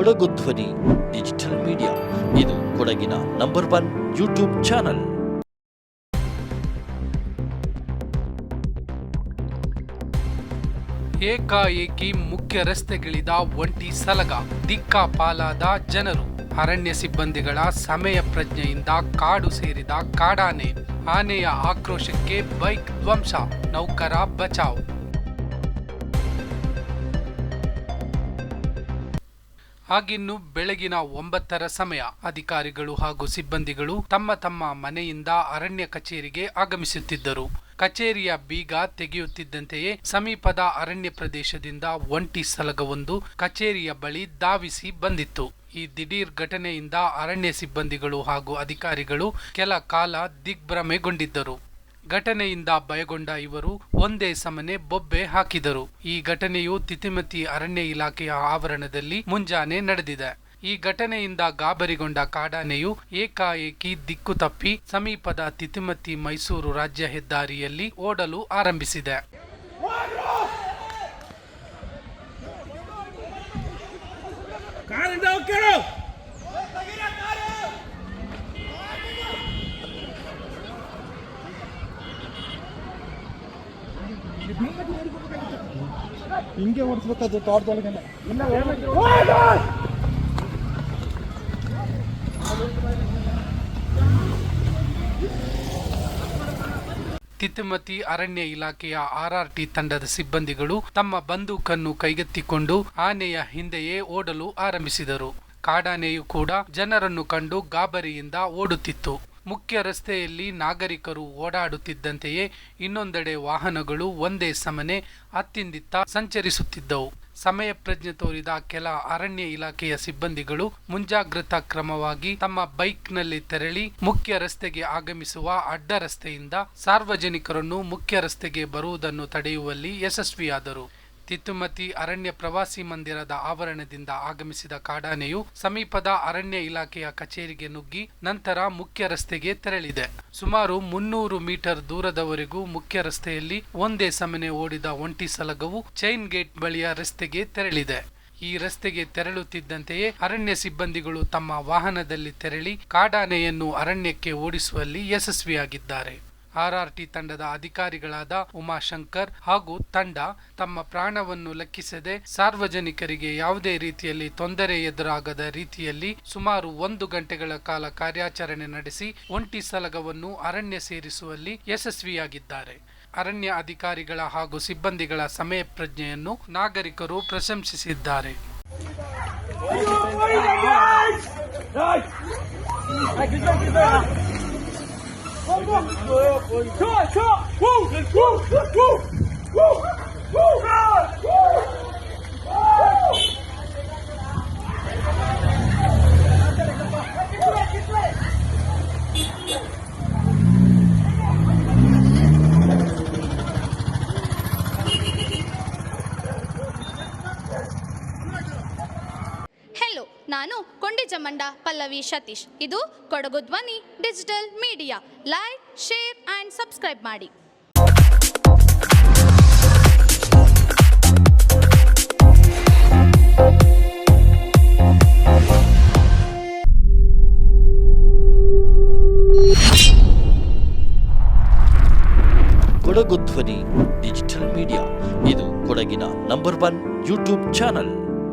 Kodagu Dhwani, digital media. ಇದು ಕೊಡಗಿನ number one YouTube channel. ಏಕಾಏಕಿ ಮುಖ್ಯ ರಸ್ತೆಗಿಳಿದ ಒಂಟಿ ಸಲಗ ದಿಕ್ಕಾಪಾಲಾದ ಜನರು. ಅರಣ್ಯ ಸಿಬ್ಬಂದಿಗಳ ಸಮಯ ಪ್ರಜ್ಞೆಯಿಂದ ಕಾಡು ಸೇರಿದ ಕಾಡಾನೆ. ಆನೆಯ ಆಕ್ರೋಶಕ್ಕೆ ಬೈಕ್ ಧ್ವಂಸ, ನೌಕರ ಬಚಾವ್. ಹಾಗಿನ್ನು ಬೆಳಗಿನ ಒಂಬತ್ತರ ಸಮಯ ಅಧಿಕಾರಿಗಳು ಹಾಗೂ ಸಿಬ್ಬಂದಿಗಳು ತಮ್ಮ ತಮ್ಮ ಮನೆಯಿಂದ ಅರಣ್ಯ ಕಚೇರಿಗೆ ಆಗಮಿಸುತ್ತಿದ್ದರು. ಕಚೇರಿಯ ಬೀಗ ತೆಗೆಯುತ್ತಿದ್ದಂತೆಯೇ ಸಮೀಪದ ಅರಣ್ಯ ಪ್ರದೇಶದಿಂದ ಒಂಟಿ ಸಲಗವೊಂದು ಕಚೇರಿಯ ಬಳಿ ಧಾವಿಸಿ ಬಂದಿತ್ತು. ಈ ದಿಢೀರ್ ಘಟನೆಯಿಂದ ಅರಣ್ಯ ಸಿಬ್ಬಂದಿಗಳು ಹಾಗೂ ಅಧಿಕಾರಿಗಳು ಕೆಲ ಕಾಲ ದಿಗ್ಭ್ರಮೆಗೊಂಡಿದ್ದರು. ಘಟನೆಯಿಂದ ಭಯಗೊಂಡ ಇವರು ಒಂದೇ ಸಮನೆ ಬೊಬ್ಬೆ ಹಾಕಿದರು. ಈ ಘಟನೆಯು ತಿತಿಮತಿ ಅರಣ್ಯ ಇಲಾಖೆಯ ಆವರಣದಲ್ಲಿ ಮುಂಜಾನೆ ನಡೆದಿದೆ. ಈ ಘಟನೆಯಿಂದ ಗಾಬರಿಗೊಂಡ ಕಾಡಾನೆಯು ಏಕಾಏಕಿ ದಿಕ್ಕು ತಪ್ಪಿ ಸಮೀಪದ ತಿತಿಮತಿ ಮೈಸೂರು ರಾಜ್ಯ ಹೆದ್ದಾರಿಯಲ್ಲಿ ಓಡಲು ಆರಂಭಿಸಿದೆ. ಹಿಂಗೆ ಓಡಿಸ್ಬೇಕದು ತೋಟದೊಳಗೆ ಇಲ್ಲ. ತಿತಿಮತಿ ಅರಣ್ಯ ಇಲಾಖೆಯ ಆರ್ಆರ್ಟಿ ತಂಡದ ಸಿಬ್ಬಂದಿಗಳು ತಮ್ಮ ಬಂದೂಕನ್ನು ಕೈಗೆತ್ತಿಕೊಂಡು ಆನೆಯ ಹಿಂದೆಯೇ ಓಡಲು ಆರಂಭಿಸಿದರು. ಕಾಡಾನೆಯು ಕೂಡ ಜನರನ್ನು ಕಂಡು ಗಾಬರಿಯಿಂದ ಓಡುತ್ತಿತ್ತು. ಮುಖ್ಯ ರಸ್ತೆಯಲ್ಲಿ ನಾಗರಿಕರು ಓಡಾಡುತ್ತಿದ್ದಂತೆಯೇ ಇನ್ನೊಂದೆಡೆ ವಾಹನಗಳು ಒಂದೇ ಸಮನೆ ಅತ್ತಿಂದಿತ್ತ ಸಂಚರಿಸುತ್ತಿದ್ದವು. ಸಮಯ ಪ್ರಜ್ಞೆ ತೋರಿದ ಕೆಲ ಅರಣ್ಯ ಇಲಾಖೆಯ ಸಿಬ್ಬಂದಿಗಳು ಮುಂಜಾಗ್ರತಾ ಕ್ರಮವಾಗಿ ತಮ್ಮ ಬೈಕ್ನಲ್ಲಿ ತೆರಳಿ ಮುಖ್ಯ ರಸ್ತೆಗೆ ಆಗಮಿಸುವ ಅಡ್ಡ ರಸ್ತೆಯಿಂದ ಸಾರ್ವಜನಿಕರನ್ನು ಮುಖ್ಯ ರಸ್ತೆಗೆ ಬರುವುದನ್ನು ತಡೆಯುವಲ್ಲಿ ಯಶಸ್ವಿಯಾದರು. ತಿತ್ತುಮತಿ ಅರಣ್ಯ ಪ್ರವಾಸಿ ಮಂದಿರದ ಆವರಣದಿಂದ ಆಗಮಿಸಿದ ಕಾಡಾನೆಯು ಸಮೀಪದ ಅರಣ್ಯ ಇಲಾಖೆಯ ಕಚೇರಿಗೆ ನುಗ್ಗಿ ನಂತರ ಮುಖ್ಯ ರಸ್ತೆಗೆ ತೆರಳಿದೆ. ಸುಮಾರು ಮುನ್ನೂರು ಮೀಟರ್ ದೂರದವರೆಗೂ ಮುಖ್ಯ ರಸ್ತೆಯಲ್ಲಿ ಒಂದೇ ಸಮನೆ ಓಡಿದ ಒಂಟಿ ಸಲಗವು ಚೈನ್ ಗೇಟ್ ಬಳಿಯ ರಸ್ತೆಗೆ ತೆರಳಿದೆ. ಈ ರಸ್ತೆಗೆ ತೆರಳುತ್ತಿದ್ದಂತೆಯೇ ಅರಣ್ಯ ಸಿಬ್ಬಂದಿಗಳು ತಮ್ಮ ವಾಹನದಲ್ಲಿ ತೆರಳಿ ಕಾಡಾನೆಯನ್ನು ಅರಣ್ಯಕ್ಕೆ ಓಡಿಸುವಲ್ಲಿ ಯಶಸ್ವಿಯಾಗಿದ್ದಾರೆ. ಆರ್ಆರ್ಟಿ ತಂಡದ ಅಧಿಕಾರಿಗಳಾದ ಉಮಾಶಂಕರ್ ಹಾಗೂ ತಂಡ ತಮ್ಮ ಪ್ರಾಣವನ್ನು ಲೆಕ್ಕಿಸದೆ ಸಾರ್ವಜನಿಕರಿಗೆ ಯಾವುದೇ ರೀತಿಯಲ್ಲಿ ತೊಂದರೆ ಎದುರಾಗದ ರೀತಿಯಲ್ಲಿ ಸುಮಾರು ಒಂದು ಗಂಟೆಗಳ ಕಾಲ ಕಾರ್ಯಾಚರಣೆ ನಡೆಸಿ ಒಂಟಿ ಸಲಗವನ್ನು ಅರಣ್ಯ ಸೇರಿಸುವಲ್ಲಿ ಯಶಸ್ವಿಯಾಗಿದ್ದಾರೆ. ಅರಣ್ಯ ಅಧಿಕಾರಿಗಳ ಹಾಗೂ ಸಿಬ್ಬಂದಿಗಳ ಸಮಯ ಪ್ರಜ್ಞೆಯನ್ನು ನಾಗರಿಕರು ಪ್ರಶಂಸಿಸಿದ್ದಾರೆ. 向左向右看齐向前看 ನಾನು ಕೊಂಡಿಜಮಂಡ ಪಲ್ಲವಿ ಸತೀಶ್. ಇದು Kodagu Dhwani, digital media. Like share and subscribe ಮಾಡಿ. Kodagu Dhwani, digital media. ಇದು ಕೊಡಗಿನ ನಂಬರ್ ಒನ್ ಯೂಟ್ಯೂಬ್ ಚಾನಲ್